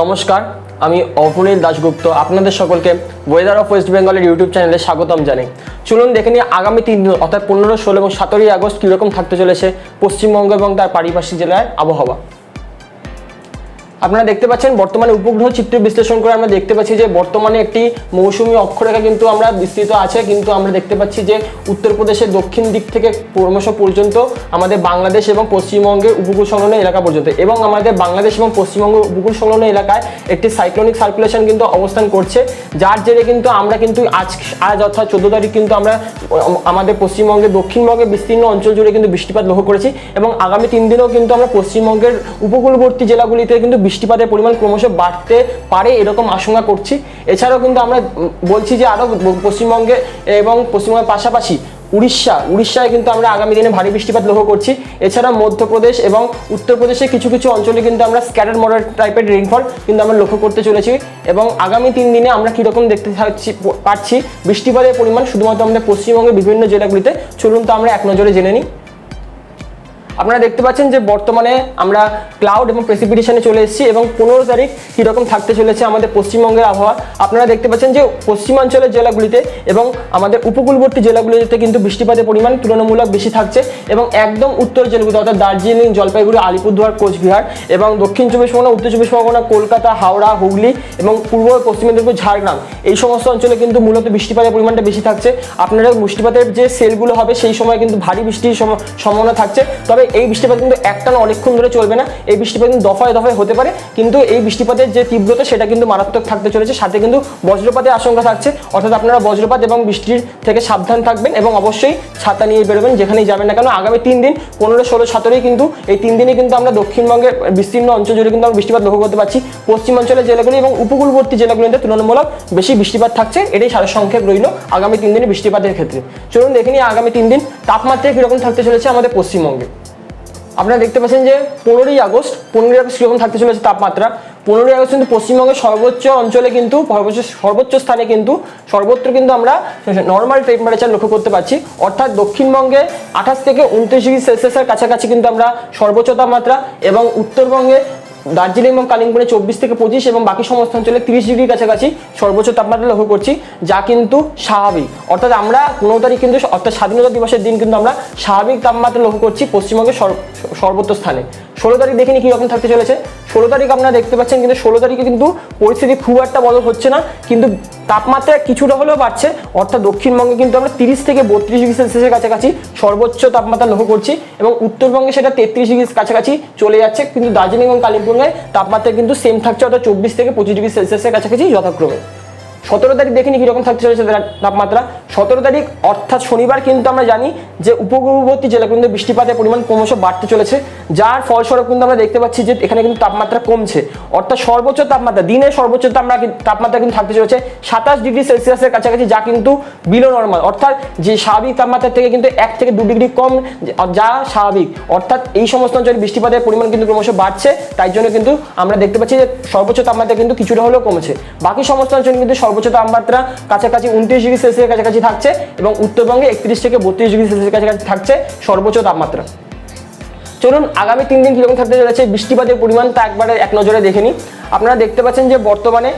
নমস্কার, আমি অপনীল দাশগুপ্ত। আপনাদের সকলকে ওয়েদার অফ ওয়েস্ট বেঙ্গলের ইউটিউব চ্যানেলে স্বাগতম জানাই। চলুন দেখে নিই আগামী তিন দিন, অর্থাৎ পনেরো, ষোলো এবং সতেরোই আগস্ট কীরকম থাকতে চলেছে পশ্চিমবঙ্গ এবং তার পারিপার্শ্বিক জেলার আবহাওয়া। আপনারা দেখতে পাচ্ছেন বর্তমানে উপগ্রহ চিত্র বিশ্লেষণ করে আমরা দেখতে পাচ্ছি যে বর্তমানে একটি মৌসুমী অক্ষরেখা কিন্তু আমরা বিস্তৃত আছে, কিন্তু আমরা দেখতে পাচ্ছি যে উত্তরপ্রদেশের দক্ষিণ দিক থেকে ক্রমশ পর্যন্ত আমাদের বাংলাদেশ এবং পশ্চিমবঙ্গের উপকূল সংলগ্ন এলাকা পর্যন্ত এবং আমাদের বাংলাদেশ এবং পশ্চিমবঙ্গ উপকূল সংলগ্ন এলাকায় একটি সাইক্লোনিক সার্কুলেশন কিন্তু অবস্থান করছে, যার জেরে কিন্তু আমরা কিন্তু আজ আজ অর্থাৎ চোদ্দ তারিখ কিন্তু আমরা, আমাদের পশ্চিমবঙ্গের দক্ষিণবঙ্গের বিস্তীর্ণ অঞ্চল জুড়ে কিন্তু বৃষ্টিপাত লক্ষ্য করেছি এবং আগামী তিন দিনেও কিন্তু আমরা পশ্চিমবঙ্গের উপকূলবর্তী জেলাগুলিতে কিন্তু বৃষ্টিপাতের পরিমাণ ক্রমশ বাড়তে পারে, এরকম আশঙ্কা করছি। এছাড়াও কিন্তু আমরা বলছি যে আরও পশ্চিমবঙ্গে এবং পশ্চিমবঙ্গের পাশাপাশি উড়িষ্যা, উড়িষ্যায় কিন্তু আমরা আগামী দিনে ভারী বৃষ্টিপাত লক্ষ্য করছি। এছাড়া মধ্যপ্রদেশ এবং উত্তরপ্রদেশের কিছু কিছু অঞ্চলে কিন্তু আমরা স্ক্যাটার মডারেট টাইপের রেইনফল কিন্তু আমরা লক্ষ্য করতে চলেছি এবং আগামী তিন দিনে আমরা কীরকম দেখতে পাচ্ছি বৃষ্টিপাতের পরিমাণ শুধুমাত্র আমাদের পশ্চিমবঙ্গের বিভিন্ন জেলাগুলিতে। চলুন তো আমরা এক নজরে জেনে নিই। আপনারা দেখতে পাচ্ছেন যে বর্তমানে আমরা ক্লাউড এবং প্রেসিপিটেশনে চলে এসেছি এবং পনেরো তারিখ কীরকম থাকতে চলেছে আমাদের পশ্চিমবঙ্গের আবহাওয়া। আপনারা দেখতে পাচ্ছেন যে পশ্চিমাঞ্চলের জেলাগুলিতে এবং আমাদের উপকূলবর্তী জেলাগুলিতে কিন্তু বৃষ্টিপাতের পরিমাণ তুলনামূলক বেশি থাকছে এবং একদম উত্তর জেলাগুলিতে অর্থাৎ দার্জিলিং, জলপাইগুড়ি, আলিপুরদুয়ার, কোচবিহার এবং দক্ষিণ চব্বিশ পরগনা, উত্তর চব্বিশ পরগনা, কলকাতা, হাওড়া, হুগলি এবং পূর্ব পশ্চিম মেদিনীপুর, ঝাড়গ্রাম। এই সমস্ত অঞ্চলে কিন্তু মূলত বৃষ্টিপাতের পরিমাণটা বেশি থাকছে। আপনারা বৃষ্টিপাতের যে সেলগুলো হবে সেই সময় কিন্তু ভারী বৃষ্টির সম- সম্ভাবনা থাকছে। তবে এই বৃষ্টিপাত কিন্তু একটানা অনেকক্ষণ ধরে চলবে না। এই বৃষ্টিপাত কিন্তু দফায় দফায় হতে পারে। কিন্তু এই বৃষ্টিপাতের যে তীব্রতা, সেটা কিন্তু মারাত্মক থাকতে চলেছে। সাথে কিন্তু বজ্রপাতের আশঙ্কা থাকছে। অর্থাৎ আপনারা বজ্রপাত এবং বৃষ্টির থেকে সাবধান থাকবেন এবং অবশ্যই ছাতা নিয়ে বেরোবেন, যেখানেই যাবেন না কেন। আগামী তিন দিন, পনেরো, ষোলো, সতেরোই কিন্তু এই তিন দিনে কিন্তু আমরা দক্ষিণবঙ্গের বিস্তীর্ণ অঞ্চল জুড়ে কিন্তু আমরা বৃষ্টিপাত লক্ষ্য করতে পারছি। পশ্চিমাঞ্চলের জেলাগুলি এবং উপকূলবর্তী জেলাগুলিতে তুলনামূলক বেশি বৃষ্টিপাত থাকছে। এটাই সারসংক্ষেপ রইল আগামী তিন দিনে বৃষ্টিপাতের ক্ষেত্রে। চলুন দেখে নিই আগামী তিন দিন তাপমাত্রা কীরকম থাকতে চলেছে আমাদের পশ্চিমবঙ্গে। আপনারা দেখতে পাচ্ছেন যে পনেরোই আগস্ট পনেরোই আগস্ট কীরকম থাকতে চলেছে তাপমাত্রা? পনেরোই আগস্ট কিন্তু পশ্চিমবঙ্গের সর্বোচ্চ অঞ্চলে কিন্তু, সর্বোচ্চ সর্বোচ্চ স্থানে কিন্তু, সর্বত্র কিন্তু আমরা নর্মাল টেম্পারেচার লক্ষ্য করতে পারছি। অর্থাৎ দক্ষিণবঙ্গে আঠাশ থেকে উনত্রিশ ডিগ্রি সেলসিয়াসের কাছাকাছি কিন্তু আমরা সর্বোচ্চ তাপমাত্রা এবং উত্তরবঙ্গে দার্জিলিং এবং কালিম্পংয়ে চব্বিশ থেকে পঁচিশ এবং বাকি সমস্ত অঞ্চলে তিরিশ ডিগ্রির কাছাকাছি সর্বোচ্চ তাপমাত্রা লক্ষ্য করছি, যা কিন্তু স্বাভাবিক। অর্থাৎ আমরা পনেরো তারিখ কিন্তু অর্থাৎ স্বাধীনতা দিবসের দিন কিন্তু আমরা স্বাভাবিক তাপমাত্রা লক্ষ্য করছি পশ্চিমবঙ্গের সর্বত্র স্থানে। ষোলো তারিখ দেখিনি কীরকম থাকতে চলেছে। ষোলো তারিখ আপনারা দেখতে পাচ্ছেন কিন্তু ষোলো তারিখে কিন্তু পরিস্থিতি খুব একটা বদল হচ্ছে না, কিন্তু তাপমাত্রা কিছুটা হলেও বাড়ছে। অর্থাৎ দক্ষিণবঙ্গে কিন্তু আমরা তিরিশ থেকে বত্রিশ ডিগ্রি সেলসিয়াসের কাছাকাছি সর্বোচ্চ তাপমাত্রা লক্ষ্য করছি এবং উত্তরবঙ্গে সেটা তেত্রিশ ডিগ্রির কাছাকাছি চলে যাচ্ছে, কিন্তু দার্জিলিং এবং কালিম্পংয়ে তাপমাত্রা কিন্তু সেম থাকছে, অর্থাৎ চব্বিশ থেকে পঁচিশ ডিগ্রি সেলসিয়াসের কাছাকাছি যথাক্রমে। সতেরো তারিখ দেখিনি কীরকম থাকতে চলেছে তাপমাত্রা। সতেরো তারিখ, অর্থাৎ শনিবার কিন্তু আমরা জানি যে উপকূলবর্তী জেলা কিন্তু বৃষ্টিপাতের পরিমাণ ক্রমশ বাড়তে চলেছে, যার ফলস্বরূপ কিন্তু আমরা দেখতে পাচ্ছি যে এখানে কিন্তু তাপমাত্রা কমছে। অর্থাৎ সর্বোচ্চ তাপমাত্রা, দিনের সর্বোচ্চ তাপমাত্রা তাপমাত্রা কিন্তু থাকতে চলেছে সাতাশ ডিগ্রি সেলসিয়াসের কাছাকাছি, যা কিন্তু বিলো নর্মাল অর্থাৎ যে স্বাভাবিক তাপমাত্রা থেকে কিন্তু এক থেকে দু ডিগ্রি কম, যা স্বাভাবিক। অর্থাৎ এই সমস্ত অঞ্চলে বৃষ্টিপাতের পরিমাণ কিন্তু ক্রমশ বাড়ছে, তাই জন্য কিন্তু আমরা দেখতে পাচ্ছি যে সর্বোচ্চ তাপমাত্রা কিন্তু কিছুটা হলেও কমেছে। বাকি সমস্ত অঞ্চলে কিন্তু সর্বোচ্চ তাপমাত্রা কাছাকাছি উনত্রিশ ডিগ্রি সেলসিয়াসের কাছাকাছি থাকছে এবং উত্তরবঙ্গে একত্রিশ থেকে বত্রিশ ডিগ্রি সেলসিয়াসের কাছাকাছি থাকছে সর্বোচ্চ তাপমাত্রা। চলুন, আগামী তিন দিন কীরকম থাকতে চলেছে, বৃষ্টিপাতের পরিমাণ তা একবারে এক নজরে দেখে নিই। আপনারা দেখতে পাচ্ছেন যে বর্তমানে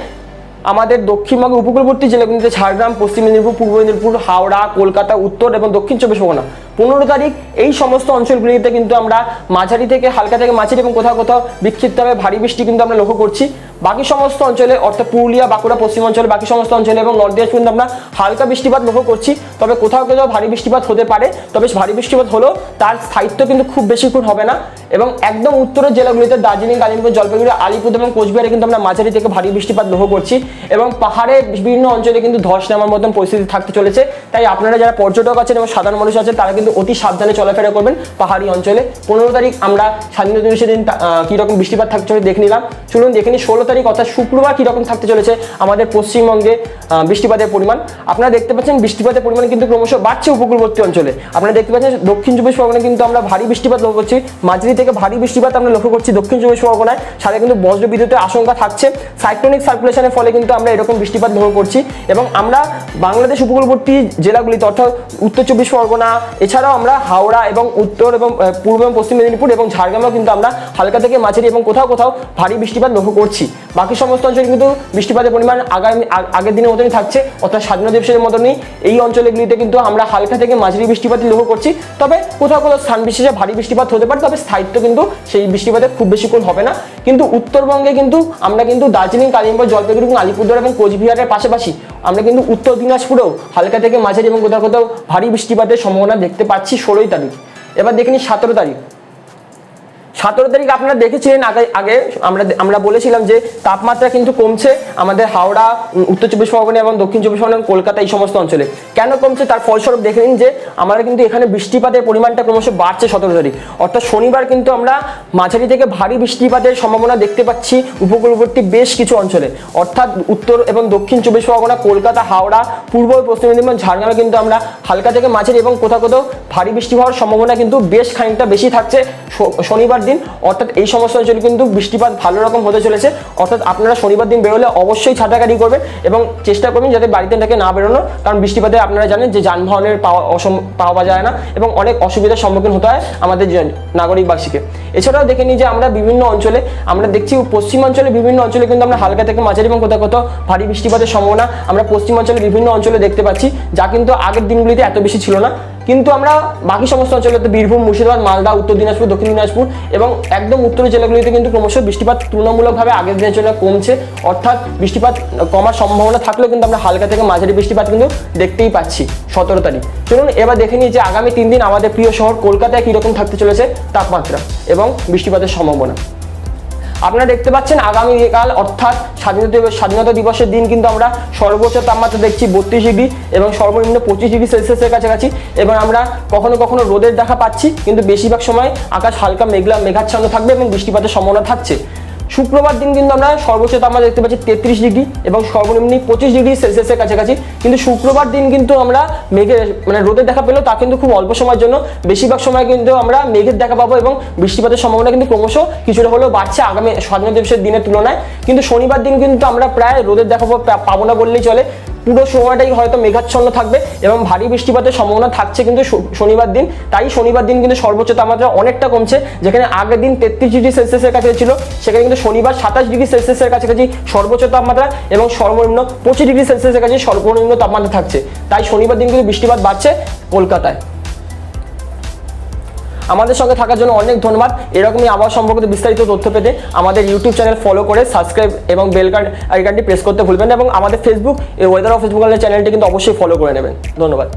আমাদের দক্ষিণবঙ্গের উপকূলবর্তী জেলাগুলিতে ঝাড়গ্রাম, পশ্চিম মেদিনীপুর, পূর্ব মেদিনীপুর, হাওড়া, কলকাতা, উত্তর এবং দক্ষিণ চব্বিশ পরগনা। পনেরো তারিখ, এই সমস্ত অঞ্চলগুলিতে কিন্তু আমরা মাঝারি থেকে হালকা থেকে মাঝারি এবং কোথাও কোথাও বিক্ষিপ্তভাবে ভারী বৃষ্টি কিন্তু আমরা লক্ষ্য করছি। বাকি সমস্ত অঞ্চলে, অর্থাৎ পুরুলিয়া, বাঁকুড়া পশ্চিমাঞ্চলে বাকি সমস্ত অঞ্চলে এবং নর্থ দিনাজপুর কিন্তু আমরা হালকা বৃষ্টিপাত লক্ষ্য করছি। তবে কোথাও কোথাও ভারী বৃষ্টিপাত হতে পারে, তবে ভারী বৃষ্টিপাত হলেও তার স্থায়িত্ব কিন্তু খুব বেশিক্ষণ হবে না এবং একদম উত্তরের জেলাগুলিতে দার্জিলিং, কালিম্পং, জলপাইগুড়ি, আলিপুর এবং কোচবিহারে কিন্তু আমরা মাঝারি থেকে ভারী বৃষ্টিপাত লক্ষ্য করছি এবং পাহাড়ে বিভিন্ন অঞ্চলে কিন্তু ধস নামার মতন পরিস্থিতি থাকতে চলেছে। তাই আপনারা যারা পর্যটক আছেন এবং সাধারণ মানুষ আছেন, তারা কিন্তু অতি সাবধানে চলাফেরা করবেন পাহাড়ি অঞ্চলে। পনেরো তারিখ আমরা স্বাধীনতা দিবসের দিন কীরকম বৃষ্টিপাত থাকতে চলে দেখে নিলাম। চলুন দেখে নিই ষোলো তারিখ অর্থাৎ শুক্রবার কীরকম থাকতে চলেছে আমাদের পশ্চিমবঙ্গে বৃষ্টিপাতের পরিমাণ। আপনারা দেখতে পাচ্ছেন বৃষ্টিপাতের পরিমাণ কিন্তু ক্রমশ বাড়ছে উপকূলবর্তী অঞ্চলে। আপনারা দেখতে পাচ্ছেন দক্ষিণ চব্বিশ পরগনায় কিন্তু আমরা ভারী বৃষ্টিপাত লক্ষ্য করছি। মাঝারি থেকে ভারী বৃষ্টিপাত আমরা লক্ষ্য করছি দক্ষিণ চব্বিশ পরগনায়। সাথে কিন্তু বজ্র বিদ্যুতের আশঙ্কা থাকছে। সাইক্লোনিক সার্কুলেশনের ফলে কিন্তু আমরা এরকম বৃষ্টিপাত লক্ষ্য করছি। এবং আমরা বাংলাদেশ উপকূলবর্তী জেলাগুলিতে অর্থাৎ উত্তর চব্বিশ পরগনা এছাড়া এছাড়াও আমরা হাওড়া এবং উত্তর এবং পূর্ব এবং পশ্চিম মেদিনীপুর এবং ঝাড়গ্রামেও কিন্তু আমরা হালকা থেকে মাঝারি এবং কোথাও কোথাও ভারী বৃষ্টিপাত লক্ষ্য করছি। বাকি সমস্ত অঞ্চলে কিন্তু বৃষ্টিপাতের পরিমাণ আগামী আগের দিনের মতনই থাকছে, অর্থাৎ স্বাধীনতা দিবসের মতনই এই অঞ্চলগুলিতে কিন্তু আমরা হালকা থেকে মাঝারি বৃষ্টিপাত লক্ষ্য করছি। তবে কোথাও কোথাও স্থান বিশেষে ভারী বৃষ্টিপাত হতে পারে, তবে স্থায়িত্ব কিন্তু সেই বৃষ্টিপাতে খুব বেশিক্ষণ হবে না। কিন্তু উত্তরবঙ্গে কিন্তু আমরা কিন্তু দার্জিলিং, কালিম্পং, জলপাইগুড়ি এবং আলিপুরদুয়ার এবং কোচবিহারের পাশাপাশি আমরা কিন্তু উত্তর দিনাজপুরেও হালকা থেকে মাঝারি এবং কোথাও কোথাও ভারী বৃষ্টিপাতের সম্ভাবনা দেখতে পাচ্ছি ষোলোই তারিখ। এবার দেখে নিই সতেরো তারিখ। সতেরো তারিখ আপনারা দেখেছিলেন আগে আগে আমরা আমরা বলেছিলাম যে তাপমাত্রা কিন্তু কমছে আমাদের হাওড়া উত্তর চব্বিশ পরগনা এবং দক্ষিণ চব্বিশ পরগনা, কলকাতা এই সমস্ত অঞ্চলে। কেন কমছে? তার ফলস্বরূপ দেখে নিন যে আমরা কিন্তু এখানে বৃষ্টিপাতের পরিমাণটা ক্রমশ বাড়ছে সতেরো তারিখ। অর্থাৎ শনিবার কিন্তু আমরা মাঝারি থেকে ভারী বৃষ্টিপাতের সম্ভাবনা দেখতে পাচ্ছি উপকূলবর্তী বেশ কিছু অঞ্চলে। অর্থাৎ উত্তর এবং দক্ষিণ চব্বিশ পরগনা, কলকাতা, হাওড়া, পূর্ব ও পশ্চিম মেদিনীপুর, ঝাড়গ্রামে কিন্তু আমরা হালকা থেকে মাঝারি এবং কোথাও কোথাও ভারী বৃষ্টি হওয়ার সম্ভাবনা কিন্তু বেশ খানিকটা বেশি থাকছে। শনিবার দিন, অর্থাৎ এই সমস্ত অঞ্চলে কিন্তু বৃষ্টিপাত ভালো রকম হতে চলেছে। অর্থাৎ আপনারা শনিবার দিন বেরোলে অবশ্যই ছাতাকাটি করবেন এবং চেষ্টা করবেন যাতে বাড়িতে থেকে না বেরোনো, কারণ বৃষ্টিপাতে আপনারা জানেন যে যানবাহনের পাওয়া পাওয়া যায় না এবং অনেক অসুবিধার সম্মুখীন হতে হয় আমাদের নাগরিকবাসীকে। এছাড়াও দেখে নিই যে আমরা বিভিন্ন অঞ্চলে, আমরা দেখছি পশ্চিমাঞ্চলে বিভিন্ন অঞ্চলে কিন্তু আমরা হালকা থেকে মাঝারি এবং কোথাও কোথাও ভারী বৃষ্টিপাতের সম্ভাবনা আমরা পশ্চিমাঞ্চলে বিভিন্ন অঞ্চলে দেখতে পাচ্ছি, যা কিন্তু আগের দিনগুলিতে এত বেশি ছিল না। কিন্তু আমরা বাকি সমস্ত অঞ্চলে তো বীরভূম, মুর্শিদাবাদ, মালদা, উত্তর দিনাজপুর, দক্ষিণ দিনাজপুর এবং একদম উত্তরের জেলাগুলিতে কিন্তু ক্রমশ বৃষ্টিপাত তুলনামূলকভাবে আগের দিনের জন্য কমছে। অর্থাৎ বৃষ্টিপাত কমার সম্ভাবনা থাকলেও কিন্তু আমরা হালকা থেকে মাঝারি বৃষ্টিপাত কিন্তু দেখতেই পাচ্ছি সতেরো তারিখ। চলুন এবার দেখে নিই যে আগামী তিন দিন আমাদের প্রিয় শহর কলকাতায় কীরকম থাকতে চলেছে তাপমাত্রা এবং বৃষ্টিপাতের সম্ভাবনা। আপনারা দেখতে পাচ্ছেন আগামীকাল অর্থাৎ স্বাধীনতা দিবস, স্বাধীনতা দিবসের দিন কিন্তু আমরা সর্বোচ্চ তাপমাত্রা দেখছি বত্রিশ ডিগ্রি এবং সর্বনিম্ন পঁচিশ ডিগ্রি সেলসিয়াসের কাছাকাছি। এবং আমরা কখনো কখনো রোদের দেখা পাচ্ছি, কিন্তু বেশিরভাগ সময় আকাশ হালকা মেঘলা, মেঘাচ্ছন্ন থাকবে এবং বৃষ্টিপাতের সম্ভাবনা থাকছে। শুক্রবার দিন কিন্তু আমরা সর্বোচ্চ তাপমাত্রা দেখতে পাচ্ছি তেত্রিশ ডিগ্রি এবং সর্বনিম্ন পঁচিশ ডিগ্রি সেলসিয়াসের কাছাকাছি। কিন্তু শুক্রবার দিন কিন্তু আমরা মেঘের মানে রোদের দেখা পেলেও তা কিন্তু খুব অল্প সময়ের জন্য। বেশিরভাগ সময় কিন্তু আমরা মেঘের দেখা পাবো এবং বৃষ্টিপাতের সম্ভাবনা কিন্তু ক্রমশ কিছুটা হলেও বাড়ছে আগামী স্বাধীনতা দিবসের দিনের তুলনায়। কিন্তু শনিবার দিন কিন্তু আমরা প্রায় রোদের দেখা পাবো না বললেই চলে। পুরো সময়টাই হয়তো মেঘাচ্ছন্ন থাকবে এবং ভারী বৃষ্টিপাতের সম্ভাবনা থাকছে কিন্তু শনিবার দিন। তাই শনিবার দিন কিন্তু সর্বোচ্চ তাপমাত্রা অনেকটা কমছে, যেখানে আগের দিন তেত্রিশ ডিগ্রি সেলসিয়াসের কাছে ছিল, সেখানে কিন্তু শনিবার সাতাশ ডিগ্রি সেলসিয়াসের কাছাকাছি সর্বোচ্চ তাপমাত্রা এবং সর্বনিম্ন পঁচিশ ডিগ্রি সেলসিয়াসের কাছে সর্বনিম্ন তাপমাত্রা থাকছে। তাই শনিবার দিন কিন্তু বৃষ্টিপাত বাড়ছে কলকাতায়। আমাদের সঙ্গে থাকার জন্য অনেক ধন্যবাদ। এরকমই আবার সম্পর্কিত বিস্তারিত তথ্য পেতে আমাদের ইউটিউব চ্যানেল ফলো করে সাবস্ক্রাইব এবং বেল কার্ড আইকনটি প্রেস করতে ভুলবেন না এবং আমাদের ফেসবুক ওয়েদার অফ ফেসবুক চ্যানেলটি কিন্তু অবশ্যই ফলো করে নেবেন। ধন্যবাদ।